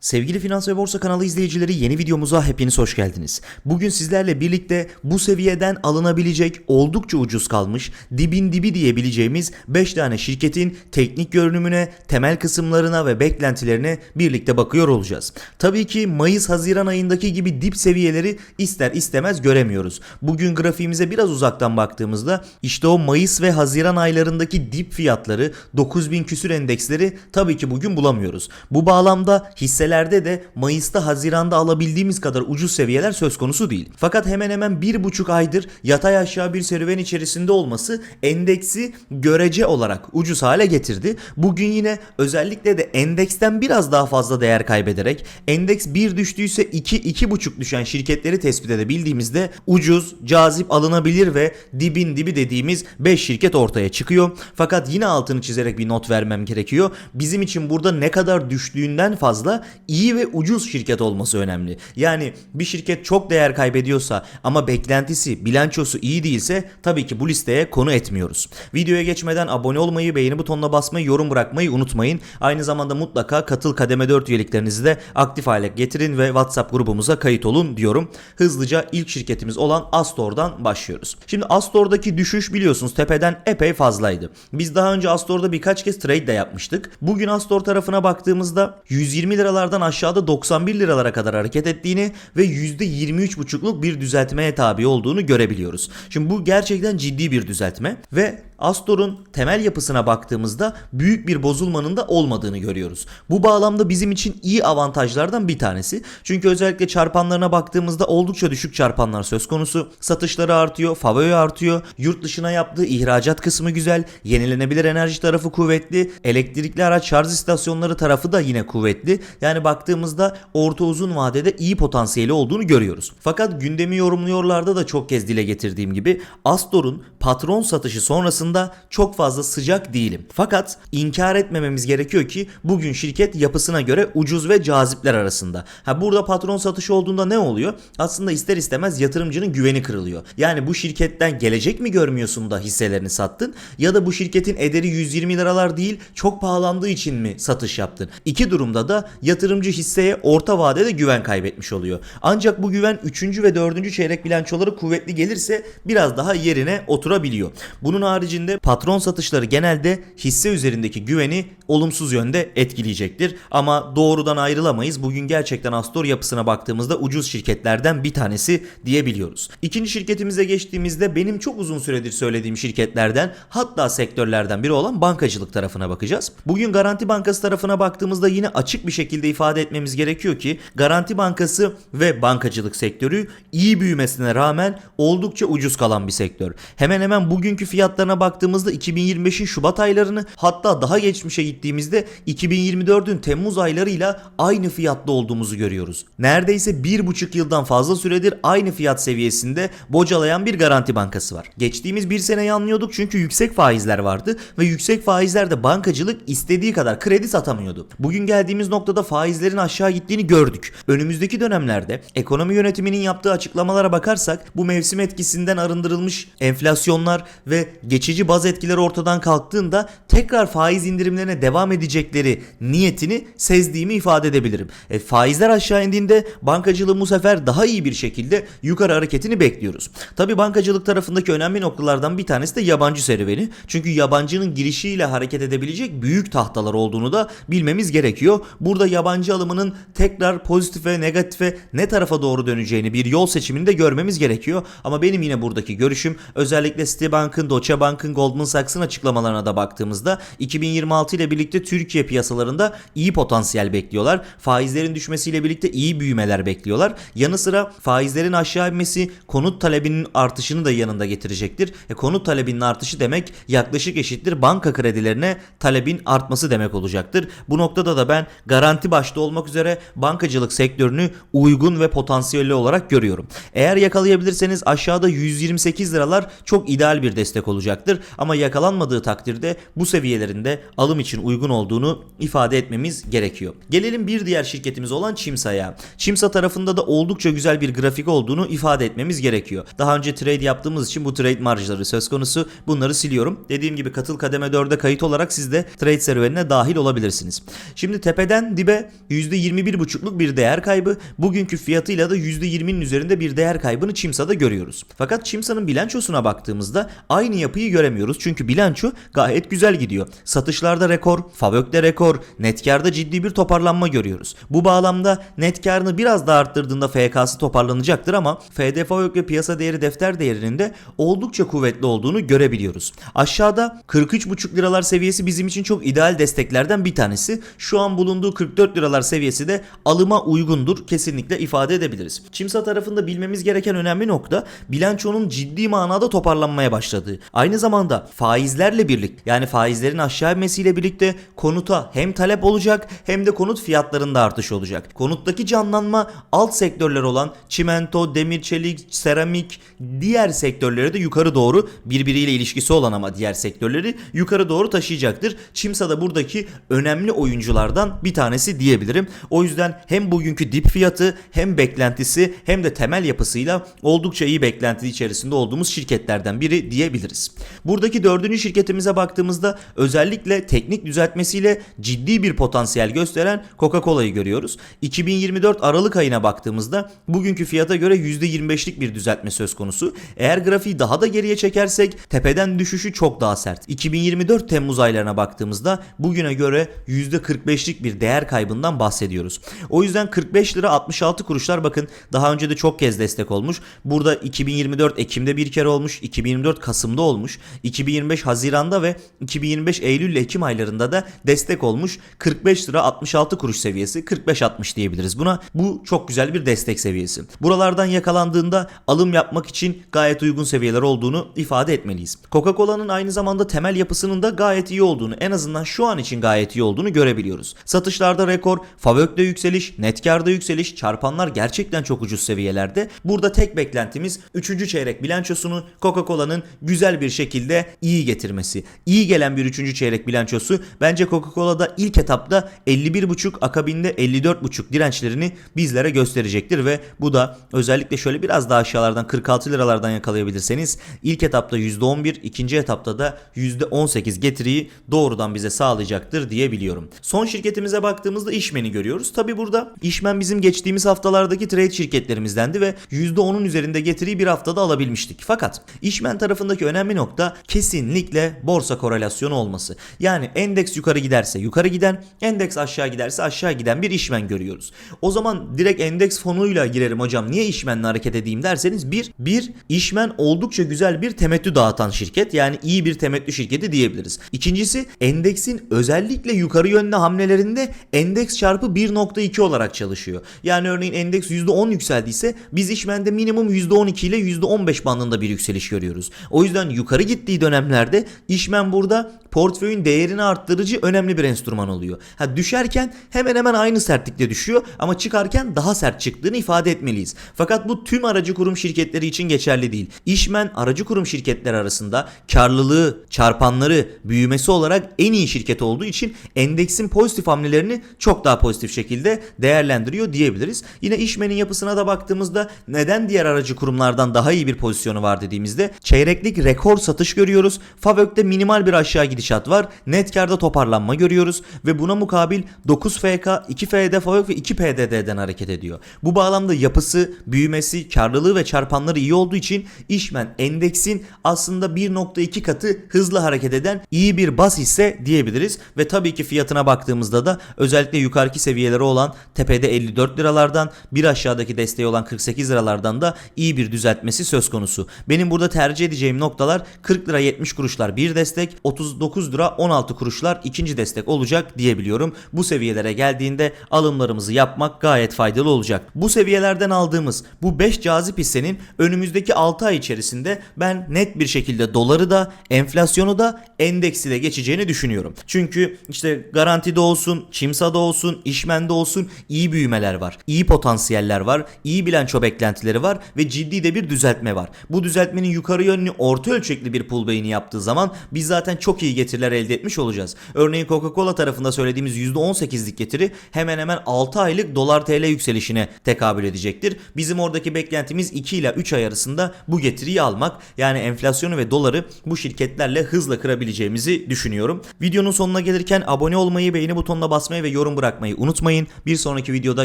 Sevgili Finans ve Borsa kanalı izleyicileri yeni videomuza hepiniz hoş geldiniz. Bugün sizlerle birlikte bu seviyeden alınabilecek oldukça ucuz kalmış dibin dibi diyebileceğimiz 5 tane şirketin teknik görünümüne, temel kısımlarına ve beklentilerine birlikte bakıyor olacağız. Tabii ki Mayıs-Haziran ayındaki gibi dip seviyeleri ister istemez göremiyoruz. Bugün grafiğimize biraz uzaktan baktığımızda işte o Mayıs ve Haziran aylarındaki dip fiyatları 9000 küsür endeksleri tabii ki bugün bulamıyoruz. Bu bağlamda hisselerde de Mayıs'ta Haziran'da alabildiğimiz kadar ucuz seviyeler söz konusu değil. Fakat hemen hemen bir buçuk aydır yatay aşağı bir serüven içerisinde olması endeksi görece olarak ucuz hale getirdi. Bugün yine özellikle de endeksten biraz daha fazla değer kaybederek endeks bir düştüyse 2 iki, buçuk düşen şirketleri tespit edebildiğimizde ucuz, cazip alınabilir ve dibin dibi dediğimiz 5 şirket ortaya çıkıyor. Fakat yine altını çizerek bir not vermem gerekiyor. Bizim için burada ne kadar düştüğünden fazla iyi ve ucuz şirket olması önemli. Yani bir şirket çok değer kaybediyorsa ama beklentisi, bilançosu iyi değilse tabii ki bu listeye konu etmiyoruz. Videoya geçmeden abone olmayı, beğeni butonuna basmayı, yorum bırakmayı unutmayın. Aynı zamanda mutlaka katıl kademe 4 üyeliklerinizi de aktif hale getirin ve WhatsApp grubumuza kayıt olun diyorum. Hızlıca ilk şirketimiz olan Astor'dan başlıyoruz. Şimdi Astor'daki düşüş biliyorsunuz tepeden epey fazlaydı. Biz daha önce Astor'da birkaç kez trade de yapmıştık. Bugün Astor tarafına baktığımızda 120 liralardan aşağıda 91 liralara kadar hareket ettiğini ve %23,5'luk bir düzeltmeye tabi olduğunu görebiliyoruz. Şimdi bu gerçekten ciddi bir düzeltme ve Astor'un temel yapısına baktığımızda büyük bir bozulmanın da olmadığını görüyoruz. Bu bağlamda bizim için iyi avantajlardan bir tanesi. Çünkü özellikle çarpanlarına baktığımızda oldukça düşük çarpanlar söz konusu. Satışları artıyor, favori artıyor. Yurt dışına yaptığı ihracat kısmı güzel. Yenilenebilir enerji tarafı kuvvetli. Elektrikli araç şarj istasyonları tarafı da yine kuvvetli. Yani baktığımızda orta uzun vadede iyi potansiyeli olduğunu görüyoruz. Fakat gündemi yorumluyorlarda da çok kez dile getirdiğim gibi Astor'un patron satışı sonrasında çok fazla sıcak değilim. Fakat inkar etmememiz gerekiyor ki bugün şirket yapısına göre ucuz ve cazipler arasında. Ha burada patron satışı olduğunda ne oluyor? Aslında ister istemez yatırımcının güveni kırılıyor. Yani bu şirketten gelecek mi görmüyorsun da hisselerini sattın ya da bu şirketin ederi 120 liralar değil çok pahalandığı için mi satış yaptın? İki durumda da yatırımcı hisseye orta vadede güven kaybetmiş oluyor. Ancak bu güven 3. ve 4. çeyrek bilançoları kuvvetli gelirse biraz daha yerine oturabiliyor. Bunun haricinde patron satışları genelde hisse üzerindeki güveni olumsuz yönde etkileyecektir. Ama doğrudan ayrılamayız. Bugün gerçekten Astor yapısına baktığımızda ucuz şirketlerden bir tanesi diyebiliyoruz. İkinci şirketimize geçtiğimizde benim çok uzun süredir söylediğim şirketlerden hatta sektörlerden biri olan bankacılık tarafına bakacağız. Bugün Garanti Bankası tarafına baktığımızda yine açık bir şekilde ifade etmemiz gerekiyor ki Garanti Bankası ve bankacılık sektörü iyi büyümesine rağmen oldukça ucuz kalan bir sektör. Hemen hemen bugünkü fiyatlarına baktığımızda 2025'in Şubat aylarını hatta daha geçmişe gittiğimizde 2024'ün Temmuz aylarıyla aynı fiyatta olduğumuzu görüyoruz. Neredeyse bir buçuk yıldan fazla süredir aynı fiyat seviyesinde bocalayan bir garanti bankası var. Geçtiğimiz bir seneyi anlıyorduk çünkü yüksek faizler vardı ve yüksek faizlerde bankacılık istediği kadar kredi satamıyordu. Bugün geldiğimiz noktada faizlerin aşağı gittiğini gördük. Önümüzdeki dönemlerde ekonomi yönetiminin yaptığı açıklamalara bakarsak bu mevsim etkisinden arındırılmış enflasyonlar ve geçici baz etkileri ortadan kalktığında tekrar faiz indirimlerine devam edecekleri niyetini sezdiğimi ifade edebilirim. E, faizler aşağı indiğinde bankacılığın bu sefer daha iyi bir şekilde yukarı hareketini bekliyoruz. Tabi bankacılık tarafındaki önemli noktalardan bir tanesi de yabancı serüveni. Çünkü yabancının girişiyle hareket edebilecek büyük tahtalar olduğunu da bilmemiz gerekiyor. Burada yabancı alımının tekrar pozitife negatife ne tarafa doğru döneceğini bir yol seçimini de görmemiz gerekiyor. Ama benim yine buradaki görüşüm özellikle Citibank'ın, Deutsche Bank'ın, Goldman Sachs'ın açıklamalarına da baktığımızda 2026 ile birlikte Türkiye piyasalarında iyi potansiyel bekliyorlar. Faizlerin düşmesiyle birlikte iyi büyümeler bekliyorlar. Yanı sıra faizlerin aşağı inmesi konut talebinin artışını da yanında getirecektir. E, konut talebinin artışı demek yaklaşık eşittir banka kredilerine talebin artması demek olacaktır. Bu noktada da ben garanti başta olmak üzere bankacılık sektörünü uygun ve potansiyelli olarak görüyorum. Eğer yakalayabilirseniz aşağıda 128 liralar çok ideal bir destek olacaktır. Yakalayacaktır ama yakalanmadığı takdirde bu seviyelerinde alım için uygun olduğunu ifade etmemiz gerekiyor. Gelelim bir diğer şirketimiz olan Çimsa'ya. Çimsa tarafında da oldukça güzel bir grafik olduğunu ifade etmemiz gerekiyor. Daha önce trade yaptığımız için bu trade marjları söz konusu. Bunları siliyorum. Dediğim gibi katıl kademe 4'e kayıt olarak siz de trade serüvenine dahil olabilirsiniz. Şimdi tepeden dibe %21,5'luk bir değer kaybı. Bugünkü fiyatıyla da %20'nin üzerinde bir değer kaybını Çimsa'da görüyoruz. Fakat Çimsa'nın bilançosuna baktığımızda aynı yapıyı göremiyoruz. Çünkü bilanço gayet güzel gidiyor. Satışlarda rekor, Favök'te rekor, net karda ciddi bir toparlanma görüyoruz. Bu bağlamda net karını biraz daha arttırdığında FK'sı toparlanacaktır ama FD Favök ve piyasa değeri defter değerinin de oldukça kuvvetli olduğunu görebiliyoruz. Aşağıda 43,5 liralar seviyesi bizim için çok ideal desteklerden bir tanesi. Şu an bulunduğu 44 liralar seviyesi de alıma uygundur kesinlikle ifade edebiliriz. Çimsa tarafında bilmemiz gereken önemli nokta bilançonun ciddi manada toparlanmaya başladığı. Aynı zamanda faizlerle birlikte yani faizlerin aşağı inmesiyle birlikte konuta hem talep olacak hem de konut fiyatlarında artış olacak. Konuttaki canlanma alt sektörler olan çimento, demir çelik, seramik, diğer sektörleri de yukarı doğru birbiriyle ilişkisi olan ama diğer sektörleri yukarı doğru taşıyacaktır. Çimsa da buradaki önemli oyunculardan bir tanesi diyebilirim. O yüzden hem bugünkü dip fiyatı hem beklentisi hem de temel yapısıyla oldukça iyi beklenti içerisinde olduğumuz şirketlerden biri diyebiliriz. Buradaki dördüncü şirketimize baktığımızda özellikle teknik düzeltmesiyle ciddi bir potansiyel gösteren Coca-Cola'yı görüyoruz. 2024 Aralık ayına baktığımızda bugünkü fiyata göre %25'lik bir düzeltme söz konusu. Eğer grafiği daha da geriye çekersek tepeden düşüşü çok daha sert. 2024 Temmuz aylarına baktığımızda bugüne göre %45'lik bir değer kaybından bahsediyoruz. O yüzden 45 lira 66 kuruşlar bakın daha önce de çok kez destek olmuş. Burada 2024 Ekim'de bir kere olmuş, 2024 Kasım'da olmuş, 2025 Haziran'da ve 2025 Eylül ile Ekim aylarında da destek olmuş. 45 lira 66 kuruş seviyesi 45-60 diyebiliriz buna. Bu çok güzel bir destek seviyesi. Buralardan yakalandığında alım yapmak için gayet uygun seviyeler olduğunu ifade etmeliyiz. Coca-Cola'nın aynı zamanda temel yapısının da gayet iyi olduğunu en azından şu an için gayet iyi olduğunu görebiliyoruz. Satışlarda rekor, Favök'te yükseliş, net karda yükseliş, çarpanlar gerçekten çok ucuz seviyelerde. Burada tek beklentimiz 3. çeyrek bilançosunu Coca-Cola'nın güzel bir şekilde iyi getirmesi. İyi gelen bir 3. çeyrek bilançosu bence Coca-Cola'da ilk etapta 51.5 akabinde 54.5 dirençlerini bizlere gösterecektir ve bu da özellikle şöyle biraz daha aşağılardan 46 liralardan yakalayabilirseniz ilk etapta %11, ikinci etapta da %18 getiriyi doğrudan bize sağlayacaktır diyebiliyorum. Son şirketimize baktığımızda İşmen'i görüyoruz. Tabi burada İşmen bizim geçtiğimiz haftalardaki trade şirketlerimizdendi ve %10'un üzerinde getiriyi bir haftada alabilmiştik. Fakat İşmen tarafındaki önemli nokta kesinlikle borsa korelasyonu olması. Yani endeks yukarı giderse yukarı giden, endeks aşağı giderse aşağı giden bir işmen görüyoruz. O zaman direkt endeks fonuyla girerim hocam niye işmenle hareket edeyim derseniz bir, bir işmen oldukça güzel bir temettü dağıtan şirket yani iyi bir temettü şirketi diyebiliriz. İkincisi endeksin özellikle yukarı yönlü hamlelerinde endeks çarpı 1.2 olarak çalışıyor. Yani örneğin endeks %10 yükseldiyse biz işmende minimum %12 ile %15 bandında bir yükseliş görüyoruz. O yüzden yukarı gittiği dönemlerde. İşmen burada portföyün değerini arttırıcı önemli bir enstrüman oluyor. Ha düşerken hemen hemen aynı sertlikte düşüyor ama çıkarken daha sert çıktığını ifade etmeliyiz. Fakat bu tüm aracı kurum şirketleri için geçerli değil. İşmen aracı kurum şirketler arasında karlılığı, çarpanları, büyümesi olarak en iyi şirket olduğu için endeksin pozitif hamlelerini çok daha pozitif şekilde değerlendiriyor diyebiliriz. Yine işmenin yapısına da baktığımızda neden diğer aracı kurumlardan daha iyi bir pozisyonu var dediğimizde çeyreklik rekor satış görüyoruz. Favök'te minimal bir aşağı gidişat var. Net karda toparlanma görüyoruz ve buna mukabil 9 FK, 2 FD Favök ve 2 PDD'den hareket ediyor. Bu bağlamda yapısı, büyümesi, karlılığı ve çarpanları iyi olduğu için işmen endeksin aslında 1.2 katı hızlı hareket eden iyi bir bas hisse diyebiliriz ve tabii ki fiyatına baktığımızda da özellikle yukarıki seviyeleri olan tepede 54 liralardan bir aşağıdaki desteği olan 48 liralardan da iyi bir düzeltmesi söz konusu. Benim burada tercih edeceğim noktalar 40 lira 70 kuruşlar bir destek, 39 lira 16 kuruşlar ikinci destek olacak diyebiliyorum. Bu seviyelere geldiğinde alımlarımızı yapmak gayet faydalı olacak. Bu seviyelerden aldığımız bu 5 cazip hissenin önümüzdeki 6 ay içerisinde ben net bir şekilde doları da enflasyonu da endeksi de geçeceğini düşünüyorum. Çünkü işte garantide olsun, Çimsa'da olsun, işmende olsun iyi büyümeler var. iyi potansiyeller var. iyi bilanço beklentileri var ve ciddi de bir düzeltme var. Bu düzeltmenin yukarı yönlü orta ölçekli bir pullback'ini yaptığı zaman biz zaten çok iyi getiriler elde etmiş olacağız. Örneğin Coca-Cola tarafında söylediğimiz %18'lik getiri hemen hemen 6 aylık dolar TL yükselişine tekabül edecektir. Bizim oradaki beklentimiz 2 ile 3 ay arasında bu getiriyi almak. Yani enflasyonu ve doları bu şirketlerle hızla kırabileceğimizi düşünüyorum. Videonun sonuna gelirken abone olmayı, beğeni butonuna basmayı ve yorum bırakmayı unutmayın. Bir sonraki videoda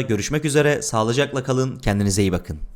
görüşmek üzere. Sağlıcakla kalın. Kendinize iyi bakın.